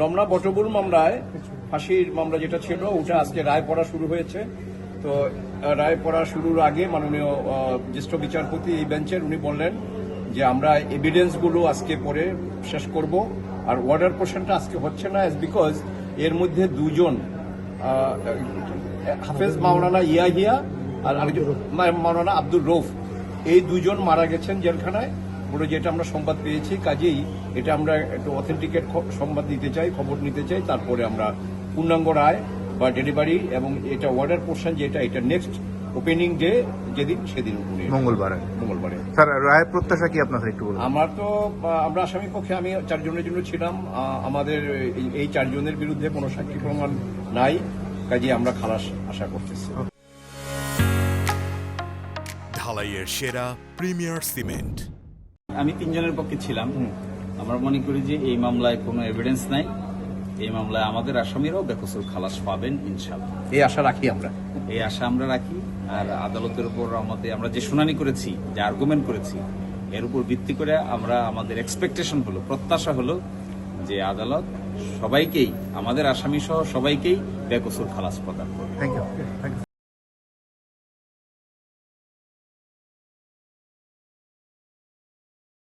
রমনা বটবুল মামলায় ফাঁসির মামলা যেটা ছিল, ওটা আজকে রায় পড়া শুরু হয়েছে। তো রায় পড়া শুরুর আগে মাননীয় জ্যেষ্ঠ বিচারপতি এই বেঞ্চের উনি বললেন যে আমরা এভিডেন্সগুলো আজকে পড়ে শেষ করব। আর ওয়ার্ডার পোর্শনটা আজকে হচ্ছে না বিকজ এর মধ্যে দুজন হাফেজ মাওলানা ইয়াহিয়া আর মাওলানা আব্দুল রৌফ। এই দুজন মারা গেছেন জেলখানায়। পুরো যেটা আমরা সংবাদ পেয়েছি কাজেই এটা আমরা একটু অথেন্টিকেট সংবাদ দিতে চাই খবর নিতে চাই তারপরে আমরা পূর্ণাঙ্গ রায় বা ডেলিভারি এবং এটা ওয়ার্ডার পোর্শন যেটা এটা নেক্সট ওপেনিং ডে যেদিন সেদিন মঙ্গলবারে। মঙ্গলবারে। স্যার রায়ের প্রত্যাশা কি আপনার একটু বলুন? আমার তো আমরা আসামি পক্ষে আমি চারজনের জন্য ছিলাম। আমাদের এই- এই চারজনের বিরুদ্ধে কোনো সাক্ষী প্রমাণ নাই কাজে আমরা খালাস আশা করতেছি। ঢালাইয়ের সেরা প্রিমিয়ার সিমেন্ট। আমি তিনজনের পক্ষে ছিলাম। আমরা মনে করি যে এই মামলায় কোনো এভিডেন্স নাই। এই মামলায় আমাদের আসামিরাও বেকসুর খালাস পাবেন ইনশাল্লাহ এই আশা রাখি আমরা। এই আশা আমরা রাখি। আর আদালতের উপর আমাদের আমরা যে শুনানি করেছি যে আর্গুমেন্ট করেছি এর উপর ভিত্তি করে আমরা আমাদের এক্সপেকটেশন হলো প্রত্যাশা হলো যে আদালত সবাইকেই আমাদের আসামি সহ সবাইকেই বেকসুর খালাস প্রদান করবে। Thank you thank you